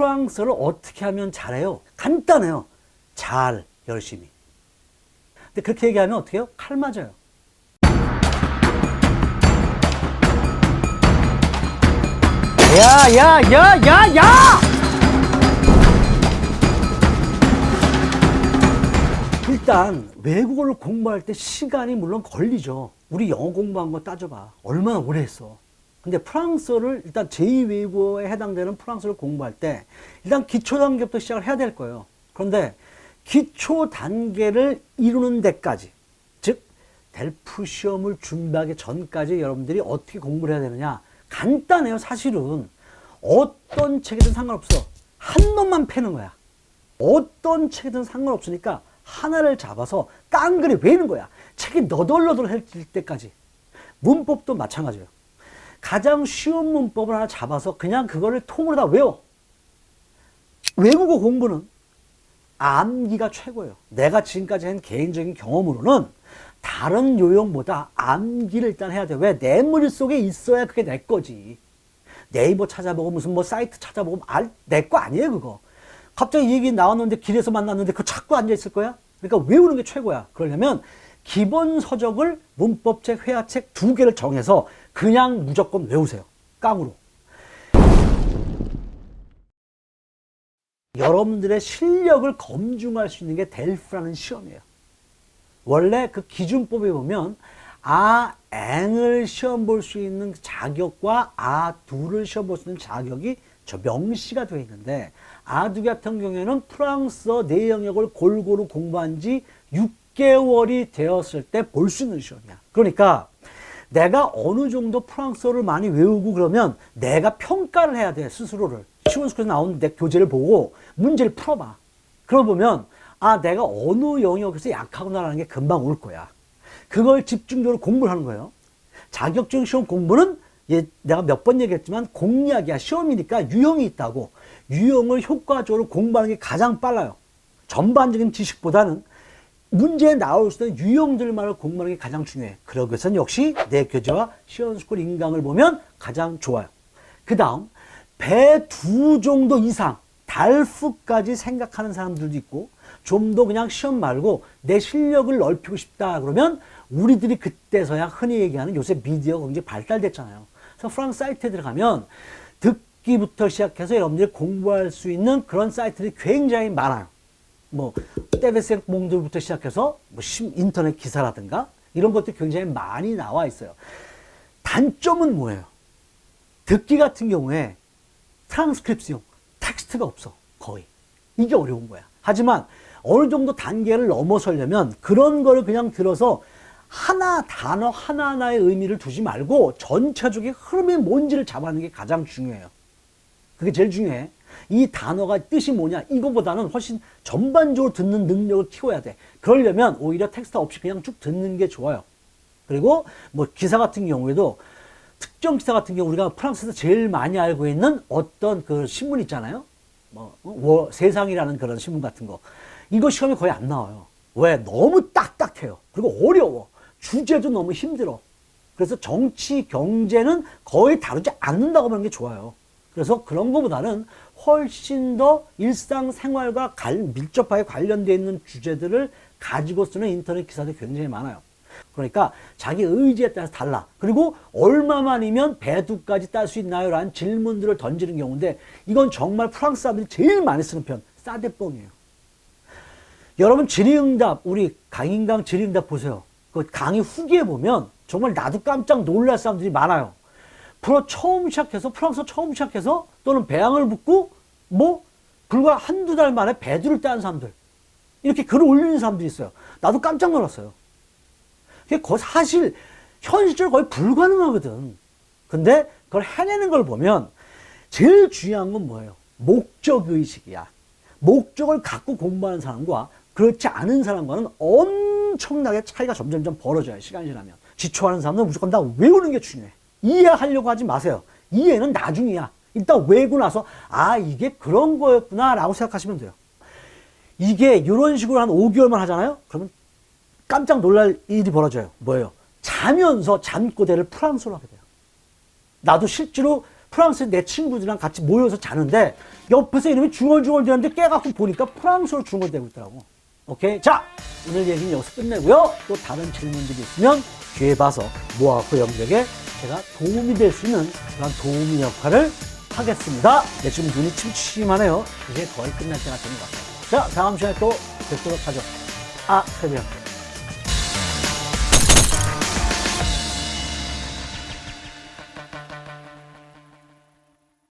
프랑스를 어떻게 하면 잘해요? 간단해요. 잘, 열심히. 근데 그렇게 얘기하면 어떻게 해요? 칼 맞아요. 야, 야, 야, 야, 야! 일단 외국어를 공부할 때 시간이 물론 걸리죠. 우리 영어 공부한 거 따져봐. 얼마나 오래 했어. 근데 프랑스어를 일단 제2외국어에 해당되는 프랑스어를 공부할 때 일단 기초 단계부터 시작을 해야 될 거예요. 그런데 기초 단계를 이루는 데까지 즉 델프 시험을 준비하기 전까지 여러분들이 어떻게 공부를 해야 되느냐. 간단해요 사실은. 어떤 책이든 상관없어. 한 놈만 패는 거야. 어떤 책이든 상관없으니까 하나를 잡아서 깡그리 외는 거야. 책이 너덜너덜해질 때까지. 문법도 마찬가지예요 가장 쉬운 문법을 하나 잡아서 그냥 그거를 통으로 다 외워 외국어 공부는 암기가 최고예요. 내가 지금까지 한 개인적인 경험으로는 다른 요령보다 암기를 일단 해야 돼. 왜? 내 머릿속에 있어야 그게 내 거지. 네이버 찾아보고 무슨 뭐 사이트 찾아보고 내 거 아니에요, 그거. 갑자기 얘기 나왔는데 길에서 만났는데 그거 찾고 앉아있을 거야? 그러니까 외우는 게 최고야. 그러려면 기본 서적을 문법책, 회화책 두 개를 정해서 그냥 무조건 외우세요. 깡으로. 여러분들의 실력을 검증할 수 있는 게 델프라는 시험이에요. 원래 그 기준법에 보면 아, 앵을 시험 볼 수 있는 자격과 아, 둘을 시험 볼 수 있는 자격이 저 명시가 되어 있는데 아 두 같은 경우에는 프랑스어 내 영역을 골고루 공부한 지 6개월이 되었을 때 볼 수 있는 시험이야. 그러니까 내가 어느 정도 프랑스어를 많이 외우고 그러면 내가 평가를 해야 돼, 스스로를. 시원스쿨에서 나온 내 교재를 보고 문제를 풀어봐. 그러고 보면, 아, 내가 어느 영역에서 약하구나라는 게 금방 올 거야. 그걸 집중적으로 공부를 하는 거예요. 자격증 시험 공부는 예, 내가 몇 번 얘기했지만 공략이야. 시험이니까 유형이 있다고. 유형을 효과적으로 공부하는 게 가장 빨라요. 전반적인 지식보다는 문제에 나올 수 있는 유형들만을 공부하는 게 가장 중요해. 위해서는 역시 내 교재와 시원스쿨 인강을 보면 가장 좋아요. 그 다음, 배 두 정도 이상, 달프까지 생각하는 사람들도 있고, 좀 더 그냥 시험 말고 내 실력을 넓히고 싶다 그러면 우리들이 그때서야 흔히 얘기하는 요새 미디어가 굉장히 발달됐잖아요. 그래서 프랑스 사이트에 들어가면 듣기부터 시작해서 여러분들이 공부할 수 있는 그런 사이트들이 굉장히 많아요. 뭐 떼베셀 몽들부터 시작해서 뭐 심- 인터넷 기사라든가 이런 것들이 굉장히 많이 나와 있어요. 단점은 뭐예요? 듣기 같은 경우에 트랑스크립스용 텍스트가 없어 거의 이게 어려운 거야. 하지만 어느 정도 단계를 넘어서려면 그런 거를 그냥 들어서 하나 단어 하나하나의 의미를 두지 말고 전체적인 흐름이 뭔지를 잡아내는 게 가장 중요해요. 그게 제일 중요해. 이 단어가 뜻이 뭐냐 이거보다는 훨씬 전반적으로 듣는 능력을 키워야 돼. 그러려면 오히려 텍스트 없이 그냥 쭉 듣는 게 좋아요. 그리고 뭐 기사 같은 경우에도 특정 기사 같은 경우 우리가 프랑스에서 제일 많이 알고 있는 어떤 그 신문 있잖아요. 뭐 어? 워- 세상이라는 그런 신문 같은 거. 이거 시험에 거의 안 나와요. 왜? 너무 딱딱해요. 그리고 어려워. 주제도 너무 힘들어. 그래서 정치, 경제는 거의 다루지 않는다고 보는 게 좋아요. 그래서 그런 것보다는 훨씬 더 일상생활과 갈- 밀접하게 관련되어 있는 주제들을 가지고 쓰는 인터넷 기사들이 굉장히 많아요. 그러니까 자기 의지에 따라서 달라. 그리고 얼마만이면 배두까지 딸 수 있나요? 라는 질문들을 던지는 경우인데 이건 정말 프랑스 사람들이 제일 많이 쓰는 편. 싸대뻥이에요. 여러분 질의응답 우리 강인강 질의응답 보세요. 그 강의 후기에 보면 정말 나도 깜짝 놀랄 사람들이 많아요. 프로 처음 시작해서 프랑스 처음 시작해서 또는 배양을 붙고 뭐 불과 한두 달 만에 배두를 따는 사람들 이렇게 글을 올리는 사람들이 있어요. 나도 깜짝 놀랐어요. 그게 거- 사실 현실적으로 거의 불가능하거든. 근데 그걸 해내는 걸 보면 제일 중요한 건 뭐예요? 목적 의식이야. 목적을 갖고 공부하는 사람과 그렇지 않은 사람과는 엄청나게 차이가 점점점 벌어져요. 시간이 지나면. 지초하는 사람은 무조건 다 외우는 게 중요해. 이해하려고 하지 마세요. 이해는 나중이야. 일단 외우고 나서 아 이게 그런 거였구나 라고 생각하시면 돼요. 이게 이런 식으로 한 5개월만 하잖아요. 그러면 깜짝 놀랄 일이 벌어져요. 뭐예요? 자면서 잠꼬대를 프랑스어로 하게 돼요. 나도 실제로 프랑스에 내 친구들이랑 같이 모여서 자는데 옆에서 이름이 중얼중얼 되는데 깨갖고 보니까 프랑스어로 중얼대고 있더라고. 오케이. 자, 오늘 얘기는 여기서 끝내고요. 또 다른 질문들이 있으면 뒤에 봐서 모아갖고 여러분들에게 제가 도움이 될 수 있는 그런 도움의 역할을 하겠습니다. 네, 지금 눈이 침침하네요. 이제 거의 끝날 때가 된 것 같아요. 자, 다음 시간에 또 뵙도록 하죠. 아, 새벽.